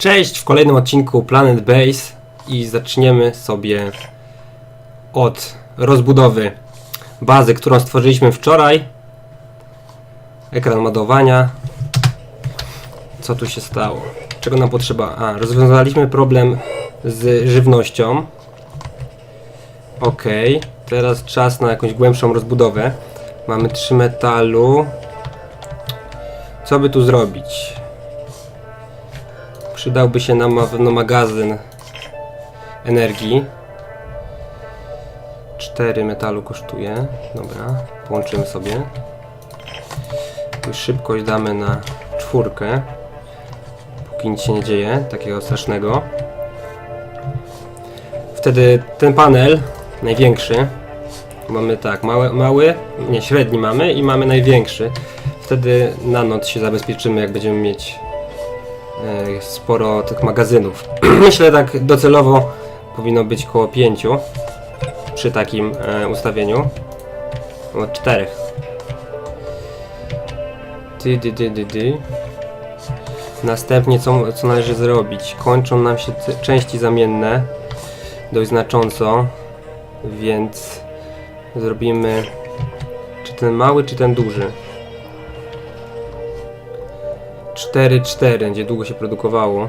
Cześć w kolejnym odcinku Planet Base i zaczniemy sobie od rozbudowy bazy, którą stworzyliśmy wczoraj. Ekran ładowania. Co tu się stało? Czego nam potrzeba? A, rozwiązaliśmy problem z żywnością. Ok, teraz czas na jakąś głębszą rozbudowę. Mamy 3 metalu. Co by tu zrobić? Przydałby się nam na pewno magazyn energii. 4 metalu kosztuje. Dobra, połączymy sobie. Szybkość damy na czwórkę. Póki nic się nie dzieje, takiego strasznego. Wtedy ten panel, największy, mamy tak, mały, mały, nie, średni mamy i mamy największy. Wtedy na noc się zabezpieczymy, jak będziemy mieć sporo tych magazynów. Myślę tak docelowo powinno być około 5 przy takim e, ustawieniu. Od 4. Dy, dy, dy, dy, dy. Następnie co, co należy zrobić? Kończą nam się części zamienne dość znacząco, więc zrobimy czy ten mały, czy ten duży. 4-4, będzie długo się produkowało.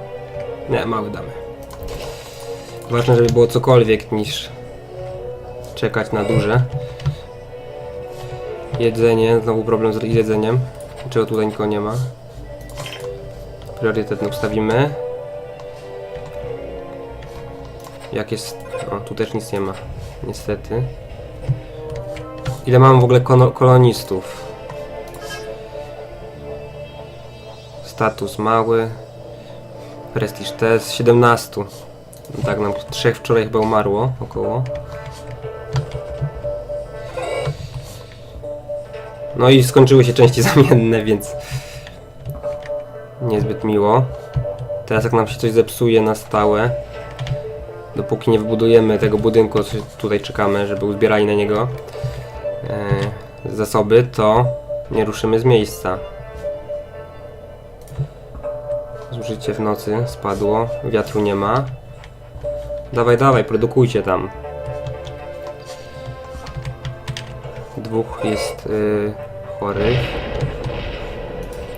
Nie, mały damy. Ważne, żeby było cokolwiek niż czekać na duże. Jedzenie, znowu problem z jedzeniem. Czego tutaj nikogo nie ma. Priorytet ustawimy. Jak jest... O, tu też nic nie ma. Niestety. Ile mamy w ogóle kolonistów? Status mały. Prestiż test 17. No tak, nam trzech wczoraj chyba umarło około. No i skończyły się części zamienne, więc niezbyt miło. Teraz jak nam się coś zepsuje na stałe, dopóki nie wybudujemy tego budynku, co tutaj czekamy, żeby uzbierali na niego e, zasoby, to nie ruszymy z miejsca. Zużycie w nocy spadło, wiatru nie ma. Dawaj, dawaj, produkujcie tam. Dwóch jest y, chorych.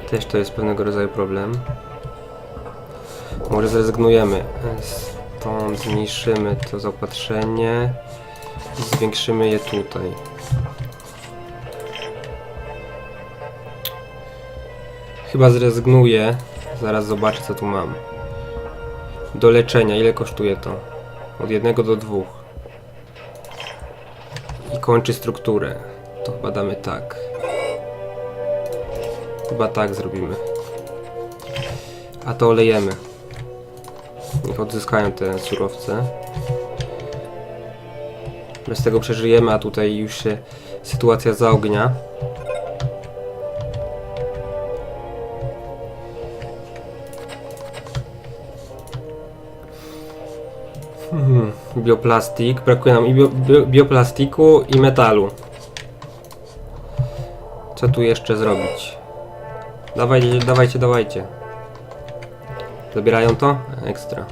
Też to jest pewnego rodzaju problem. Może zrezygnujemy. Stąd zmniejszymy to zaopatrzenie zwiększymy je tutaj. Chyba zrezygnuję. Zaraz zobaczę co tu mam. Do leczenia, ile kosztuje to? Od jednego do dwóch. I kończy strukturę. To chyba damy tak. Chyba tak zrobimy. A to olejemy. Niech odzyskają te surowce. Bez tego przeżyjemy, a tutaj już się sytuacja zaognia. Bioplastik. Brakuje nam i bio, bio, bioplastiku i metalu. Co tu jeszcze zrobić? Dawajcie, dawajcie, dawajcie. Zabierają to? Ekstra.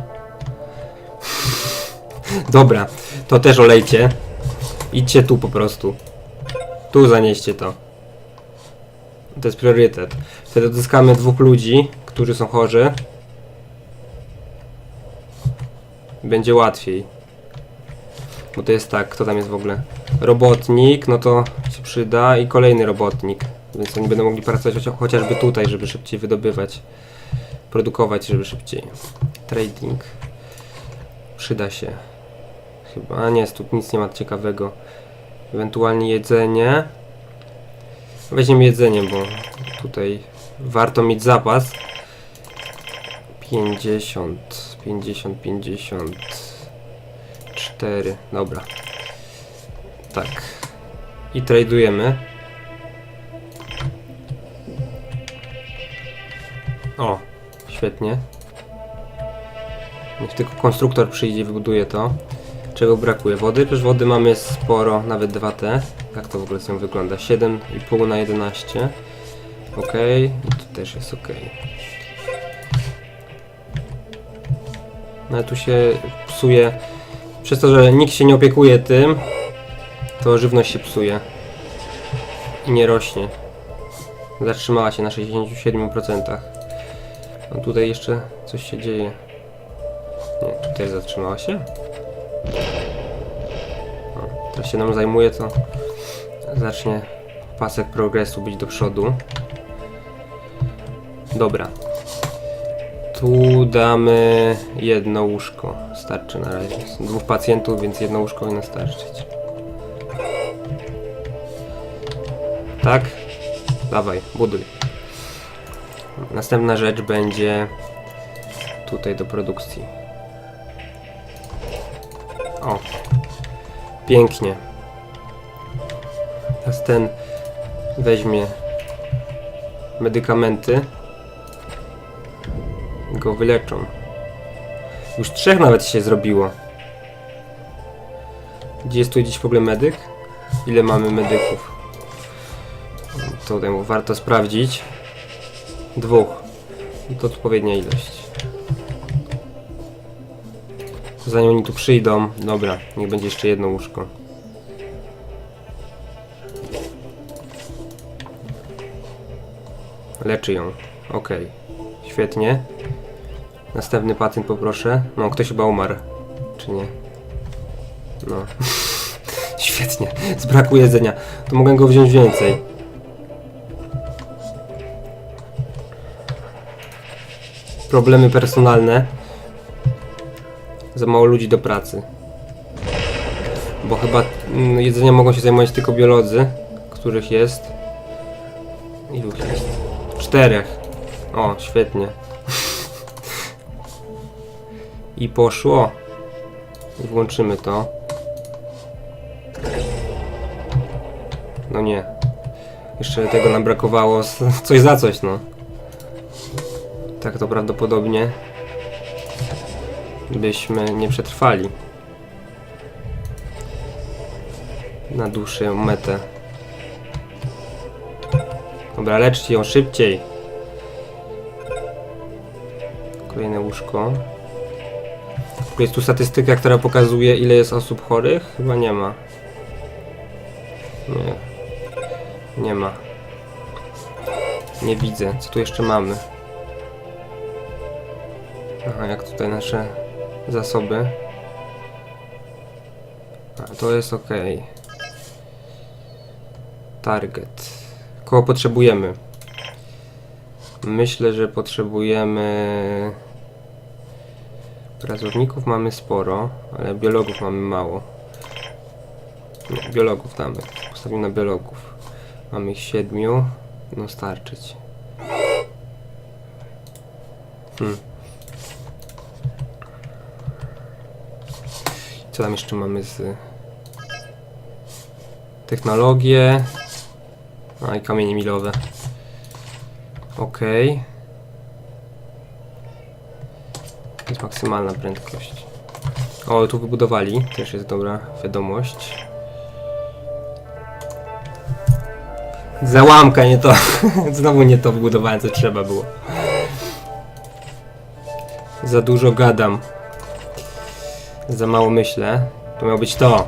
Dobra, to też olejcie. Idźcie tu po prostu. Tu zanieście to. To jest priorytet. Wtedy odzyskamy dwóch ludzi, którzy są chorzy. Będzie łatwiej. Bo to jest tak, kto tam jest w ogóle? Robotnik, no to się przyda i kolejny robotnik. Więc oni będą mogli pracować chocia- chociażby tutaj, żeby szybciej wydobywać, produkować, żeby szybciej. Trading. Przyda się. Chyba, a nie, tu nic nie ma ciekawego. Ewentualnie jedzenie. Weźmiemy jedzenie, bo tutaj warto mieć zapas. 50, 50, 50. 4, dobra. Tak. I tradujemy. O, świetnie. Niech tylko konstruktor przyjdzie i wybuduje to. Czego brakuje? Wody? Przecież wody mamy sporo, nawet 2T. Jak to w ogóle z nią wygląda? 7,5 na 11. Ok, tu też jest ok. No ale tu się psuje. Przez to, że nikt się nie opiekuje tym, to żywność się psuje. I nie rośnie. Zatrzymała się na 67%. A tutaj jeszcze coś się dzieje. Nie, tutaj zatrzymała się? O, teraz się nam zajmuje, to zacznie pasek progresu być do przodu. Dobra. Tu damy jedno łóżko. Starczy na razie. Dwóch pacjentów, więc jedno łóżko powinno starczyć. Tak? Dawaj, buduj. Następna rzecz będzie tutaj do produkcji. O. Pięknie. Teraz ten weźmie medykamenty go wyleczą. Już trzech nawet się zrobiło. Gdzie jest tu gdzieś w ogóle medyk? Ile mamy medyków? Tutaj warto sprawdzić. Dwóch. I to odpowiednia ilość. Zanim oni tu przyjdą, dobra, niech będzie jeszcze jedno łóżko. Leczy ją. Okej. Świetnie. Następny pacjent poproszę. No, ktoś chyba umarł. Czy nie? No. Świetnie. Z braku jedzenia. To mogę go wziąć więcej. Problemy personalne. Za mało ludzi do pracy. Bo chyba mm, jedzenia mogą się zajmować tylko biolodzy, których jest. Ilu jest? Czterech. O, świetnie. I poszło. Włączymy to. No nie. Jeszcze tego nam brakowało. Coś za coś, no. Tak to prawdopodobnie byśmy nie przetrwali na dłuższą metę. Dobra, leczcie ją szybciej. Kolejne łóżko. Jest tu statystyka, która pokazuje ile jest osób chorych? Chyba nie ma. Nie. Nie ma. Nie widzę. Co tu jeszcze mamy? Aha, jak tutaj nasze zasoby. A, to jest ok. Target. Kogo potrzebujemy? Myślę, że potrzebujemy. Pracowników mamy sporo, ale biologów mamy mało. Nie, biologów damy. Postawimy na biologów. Mamy ich siedmiu. No starczyć. Hmm. Co tam jeszcze mamy z technologie? A i kamienie milowe. Okej. Jest maksymalna prędkość. O, tu wybudowali. Też jest dobra wiadomość. Załamka, nie to. Znowu nie to wybudowałem, co trzeba było. Za dużo gadam. Za mało myślę. To miało być to.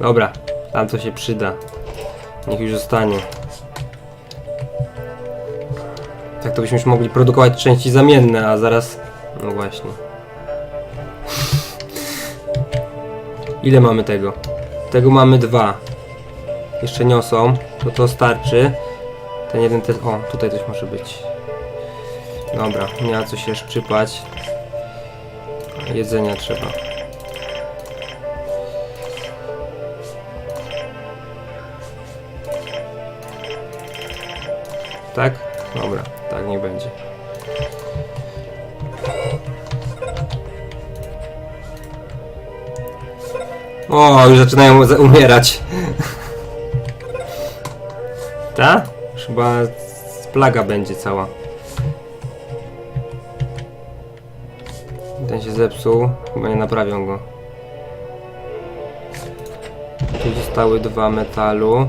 Dobra, tam to się przyda. Niech już zostanie. Tak to byśmy już mogli produkować części zamienne, a zaraz... No właśnie. Ile mamy tego? Tego mamy dwa. Jeszcze niosą. To to starczy. Ten jeden też... O, tutaj też może być. Dobra, nie ma co się szczypać. Jedzenia trzeba. Tak? Dobra, tak nie będzie. O, już zaczynają za- umierać. Ta? Chyba plaga będzie cała. Ten się zepsuł, chyba nie naprawią go. Tu zostały dwa metalu.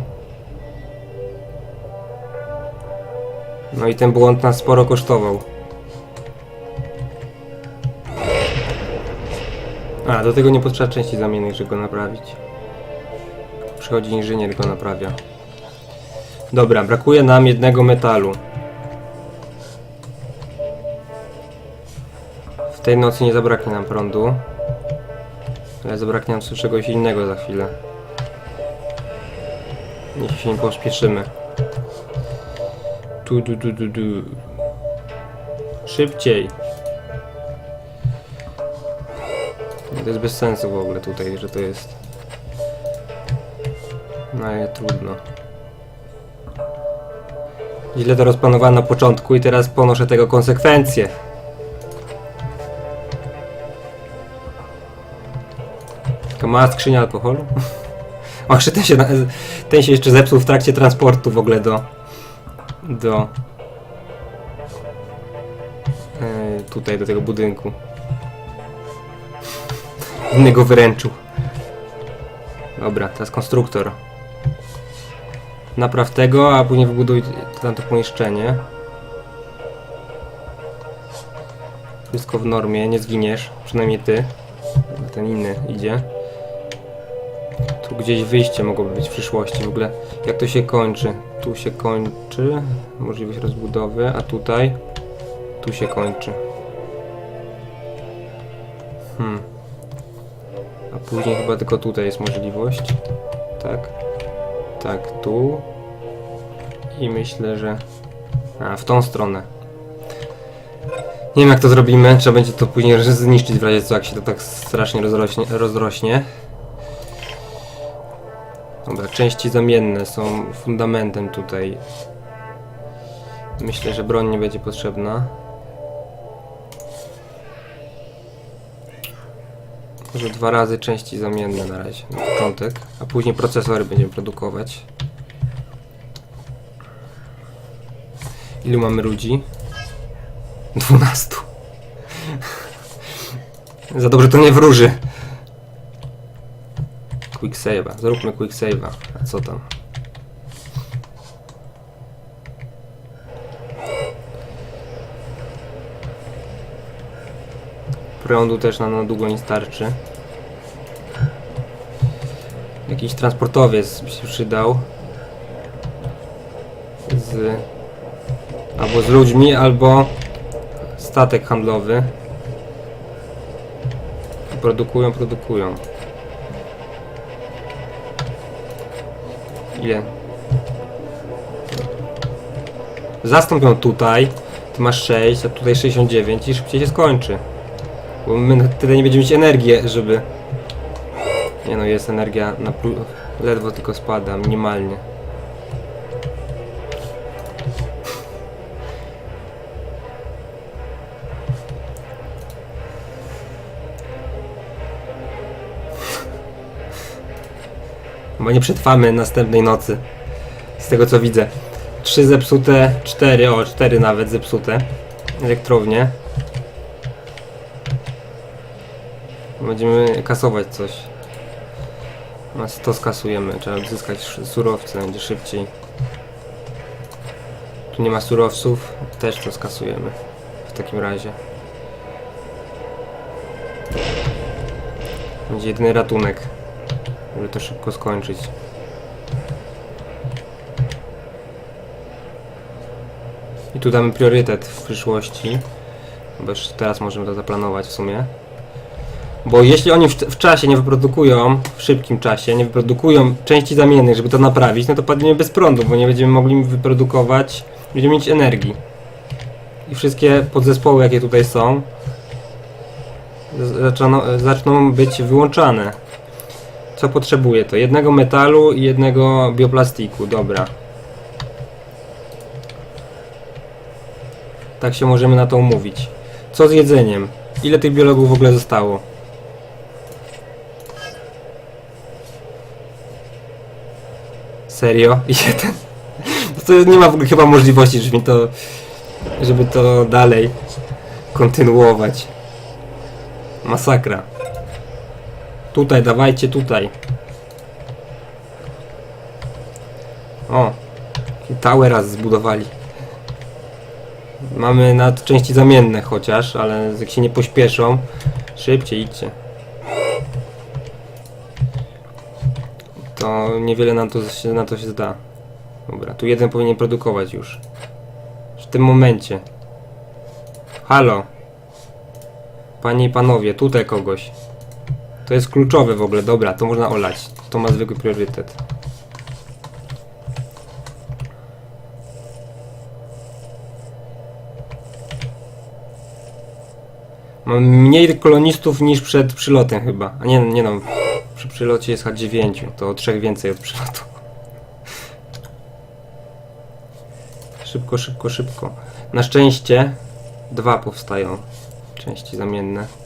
No i ten błąd nas sporo kosztował. A, do tego nie potrzeba części zamiennych, żeby go naprawić. Przychodzi inżynier, go naprawia. Dobra, brakuje nam jednego metalu. W tej nocy nie zabraknie nam prądu. Ale zabraknie nam czegoś innego za chwilę. Jeśli się nie pospieszymy. Tu, du, du, du, du. Szybciej. To jest bez sensu w ogóle tutaj, że to jest. No ale trudno. Źle to rozplanowałem na początku i teraz ponoszę tego konsekwencje. Taka mała skrzynia alkoholu. O, ten się, ten się jeszcze zepsuł w trakcie transportu w ogóle do... do... e, tutaj, do tego budynku. Innego wyręczył. Dobra, teraz konstruktor. Napraw tego, a później wybuduj tamto pomieszczenie. Wszystko w normie, nie zginiesz. Przynajmniej ty. Ten inny idzie. Tu gdzieś wyjście mogłoby być w przyszłości. W ogóle jak to się kończy? Tu się kończy. Możliwość rozbudowy, a tutaj? Tu się kończy. Hmm. A później chyba tylko tutaj jest możliwość. Tak. Tak, tu. I myślę, że... A, w tą stronę. Nie wiem jak to zrobimy, trzeba będzie to później zniszczyć w razie co, jak się to tak strasznie rozrośnie. rozrośnie. Dobra, części zamienne są fundamentem tutaj. Myślę, że broń nie będzie potrzebna. Może dwa razy części zamienne na razie, na początek, a później procesory będziemy produkować. Ilu mamy ludzi? 12. Za dobrze to nie wróży. Quick save'a. Zróbmy quick save'a. A co tam? Prądu też na długo nie starczy. Jakiś transportowiec by się przydał. Z... Albo z ludźmi, albo statek handlowy. Produkują, produkują. Ile? Zastąp ją tutaj. Ty masz 6, a tutaj 69 i szybciej się skończy. Bo my tyle nie będziemy mieć energii, żeby... Nie no, jest energia na plu... ledwo tylko spada, minimalnie. Bo nie przetrwamy następnej nocy. Z tego co widzę. Trzy zepsute, cztery, o cztery nawet zepsute. Elektrownie. Będziemy kasować coś. No, to skasujemy. Trzeba odzyskać surowce, będzie szybciej. Tu nie ma surowców, też to skasujemy. W takim razie. Będzie jedyny ratunek, żeby to szybko skończyć. I tu damy priorytet w przyszłości, bo już teraz możemy to zaplanować w sumie. Bo jeśli oni w, w czasie nie wyprodukują, w szybkim czasie, nie wyprodukują części zamiennych, żeby to naprawić, no to padniemy bez prądu, bo nie będziemy mogli wyprodukować, będziemy mieć energii. I wszystkie podzespoły, jakie tutaj są, zaczną, zaczną być wyłączane. Co potrzebuję to? Jednego metalu i jednego bioplastiku, dobra. Tak się możemy na to umówić. Co z jedzeniem? Ile tych biologów w ogóle zostało? Serio? Jeden? No to nie ma w ogóle chyba możliwości, żeby to, żeby to dalej kontynuować. Masakra. Tutaj, dawajcie tutaj. O, tower raz zbudowali. Mamy nadczęści zamienne chociaż, ale jak się nie pośpieszą, szybciej idźcie. To niewiele nam to, na to się zda. Dobra, tu jeden powinien produkować już. W tym momencie. Halo. Panie i panowie, tutaj kogoś. To jest kluczowe w ogóle, dobra, to można olać. To ma zwykły priorytet. Mam mniej kolonistów niż przed przylotem chyba. A nie, nie no, przy przylocie jest H9, to o trzech więcej od przylotu. Szybko, szybko, szybko. Na szczęście dwa powstają części zamienne.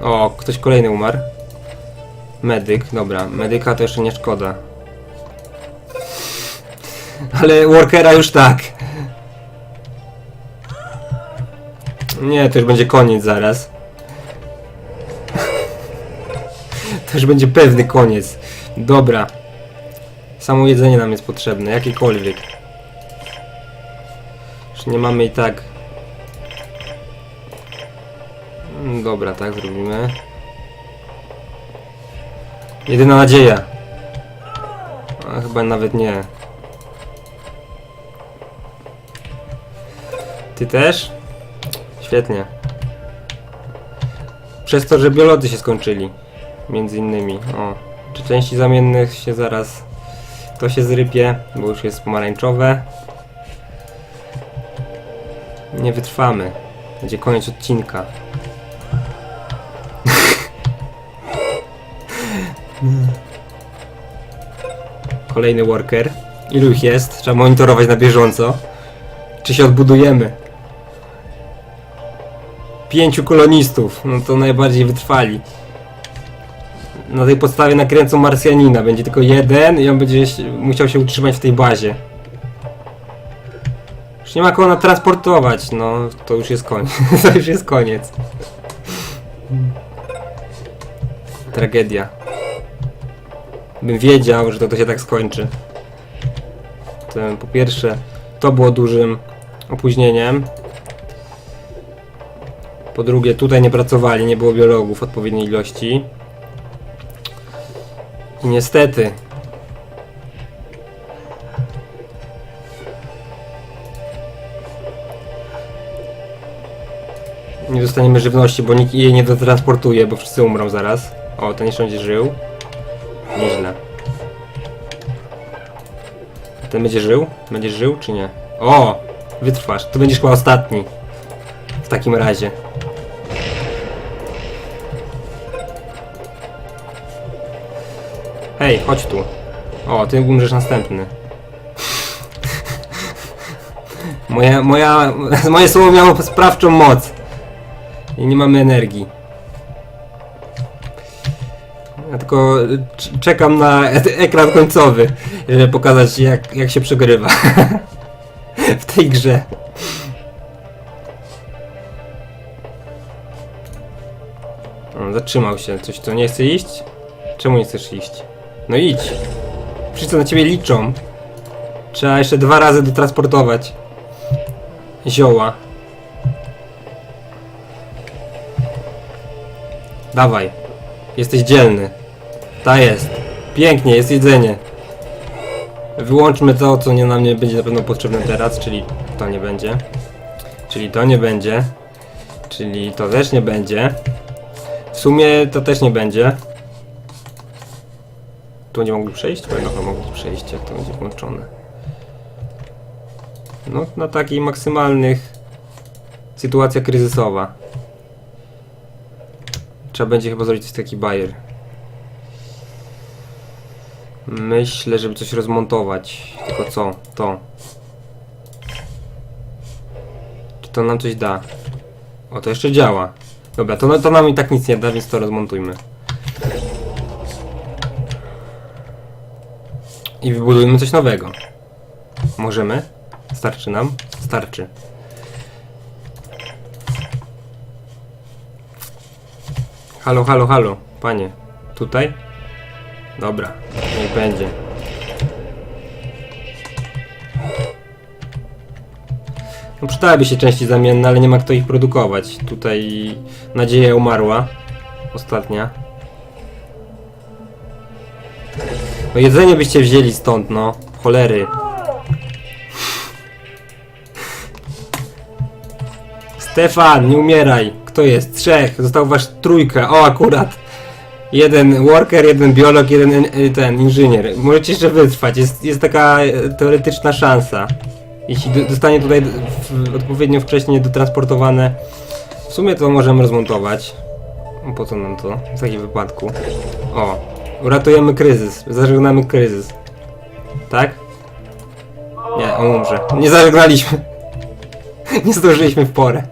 O, ktoś kolejny umarł. Medyk, dobra, medyka to jeszcze nie szkoda. Ale workera już tak. Nie, to już będzie koniec zaraz. To już będzie pewny koniec. Dobra. Samo jedzenie nam jest potrzebne, jakiekolwiek. Już nie mamy i tak. Dobra, tak zrobimy. Jedyna nadzieja. A chyba nawet nie. Ty też? Świetnie. Przez to, że biolody się skończyli. Między innymi. O. Czy części zamiennych się zaraz to się zrypie, bo już jest pomarańczowe. Nie wytrwamy. Będzie koniec odcinka. Kolejny worker. Ilu ich jest? Trzeba monitorować na bieżąco. Czy się odbudujemy? Pięciu kolonistów. No to najbardziej wytrwali. Na tej podstawie nakręcą Marsjanina. Będzie tylko jeden i on będzie musiał się utrzymać w tej bazie. Już nie ma kogo natransportować, no to już jest koniec. to już jest koniec. Tragedia. Bym wiedział, że to, to się tak skończy. To, po pierwsze, to było dużym opóźnieniem. Po drugie, tutaj nie pracowali, nie było biologów odpowiedniej ilości. I niestety. Nie dostaniemy żywności, bo nikt jej nie dotransportuje, bo wszyscy umrą zaraz. O, ten jeszcze będzie żył. Nieźle. Ten będzie żył? Będziesz żył, czy nie? O! Wytrwasz. To będziesz chyba ostatni. W takim razie. Hej, chodź tu. O, ty umrzesz następny. Moja, moja, moje słowo miało sprawczą moc. I nie mamy energii. Tylko czekam na ekran końcowy, żeby pokazać jak, jak się przegrywa w tej grze. Zatrzymał się. Coś to nie chce iść? Czemu nie chcesz iść? No idź. Wszyscy na ciebie liczą. Trzeba jeszcze dwa razy dotransportować. Zioła. Dawaj. Jesteś dzielny. Ta jest. Pięknie, jest jedzenie. Wyłączmy to, co nie nam nie będzie na pewno potrzebne teraz, czyli to nie będzie. Czyli to nie będzie. Czyli to też nie będzie. W sumie to też nie będzie. Tu nie mogli przejść? Bo no, mogli przejść, jak to będzie włączone. No, na takich maksymalnych sytuacja kryzysowa. Trzeba będzie chyba zrobić taki bajer. Myślę, żeby coś rozmontować. Tylko co? To. Czy to nam coś da? O, to jeszcze działa. Dobra, to, to nam i tak nic nie da, więc to rozmontujmy. I wybudujmy coś nowego. Możemy? Starczy nam? Starczy. Halo, halo, halo, panie. Tutaj? Dobra, niech będzie. No przydałyby się części zamienne, ale nie ma kto ich produkować. Tutaj nadzieja umarła. Ostatnia. No jedzenie byście wzięli stąd, no. Cholery. Stefan, nie umieraj. Kto jest? Trzech. Został wasz trójka. O, akurat. Jeden worker, jeden biolog, jeden in- ten inżynier. Możecie jeszcze wytrwać. Jest, jest taka e, teoretyczna szansa. Jeśli zostanie tutaj w, odpowiednio wcześnie dotransportowane. W sumie to możemy rozmontować. Po co nam to? W takim wypadku. O, uratujemy kryzys. Zażegnamy kryzys. Tak? Nie, on umrze. Nie zażegnaliśmy. Nie zdążyliśmy w porę.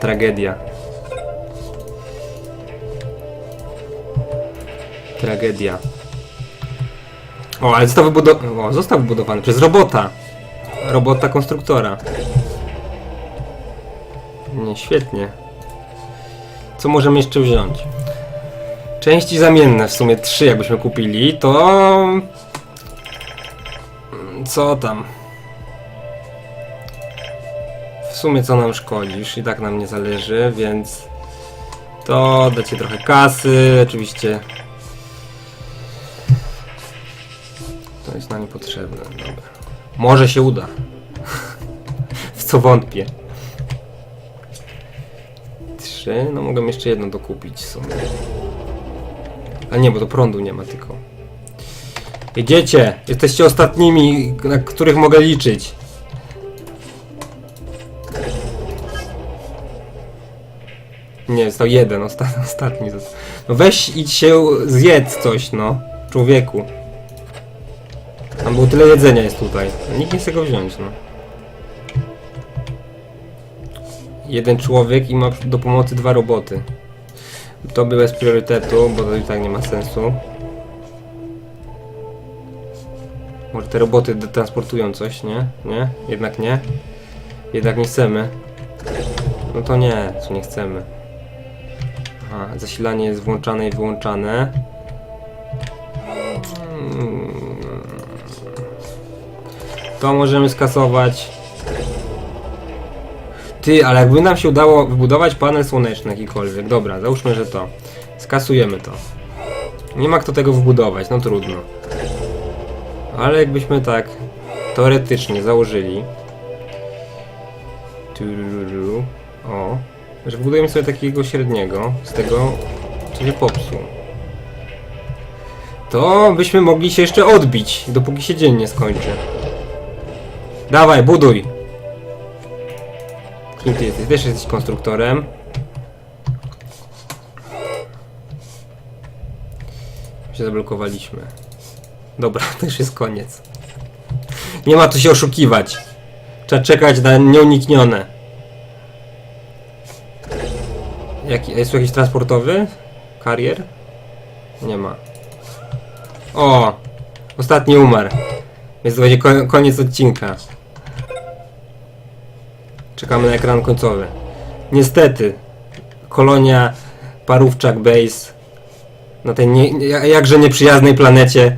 Tragedia. Tragedia. O, ale został wybudowany. O, został wybudowany przez robota. Robota konstruktora. Nie, świetnie. Co możemy jeszcze wziąć? Części zamienne, w sumie trzy jakbyśmy kupili, to... Co tam? W sumie co nam szkodzi, już i tak nam nie zależy, więc... To dacie trochę kasy, oczywiście... jest nam niepotrzebne. Może się uda. w co wątpię. Trzy, no mogę jeszcze jedno dokupić w sumie. A nie, bo to prądu nie ma tylko. Jedziecie! Jesteście ostatnimi, na których mogę liczyć. Nie, został jeden, osta ostatni został. No weź idź się zjedz coś, no. Człowieku. Tam było tyle jedzenia jest tutaj. Nikt nie chce go wziąć, no. Jeden człowiek i ma do pomocy dwa roboty. To by bez priorytetu, bo to i tak nie ma sensu. Może te roboty transportują coś, nie? Nie? Jednak nie? Jednak nie chcemy. No to nie, to nie chcemy. Aha, zasilanie jest włączane i wyłączane. Mm. To możemy skasować. Ty, ale jakby nam się udało wybudować panel słoneczny jakikolwiek. Dobra, załóżmy, że to. Skasujemy to. Nie ma kto tego wybudować, no trudno. Ale jakbyśmy tak teoretycznie założyli. O. Że wybudujemy sobie takiego średniego z tego, co się popsuł. To byśmy mogli się jeszcze odbić, dopóki się dzień nie skończy. Dawaj, buduj! Kim ty jesteś? Też jesteś konstruktorem. Się zablokowaliśmy. Dobra, to już jest koniec. Nie ma tu się oszukiwać. Trzeba czekać na nieuniknione. Jaki, jest tu jakiś transportowy? Karier? Nie ma. O! Ostatni umarł. Więc to będzie ko- koniec odcinka. Czekamy na ekran końcowy. Niestety, kolonia Parówczak Base na tej nie, jakże nieprzyjaznej planecie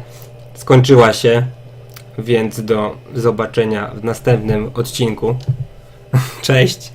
skończyła się, więc do zobaczenia w następnym odcinku. Cześć!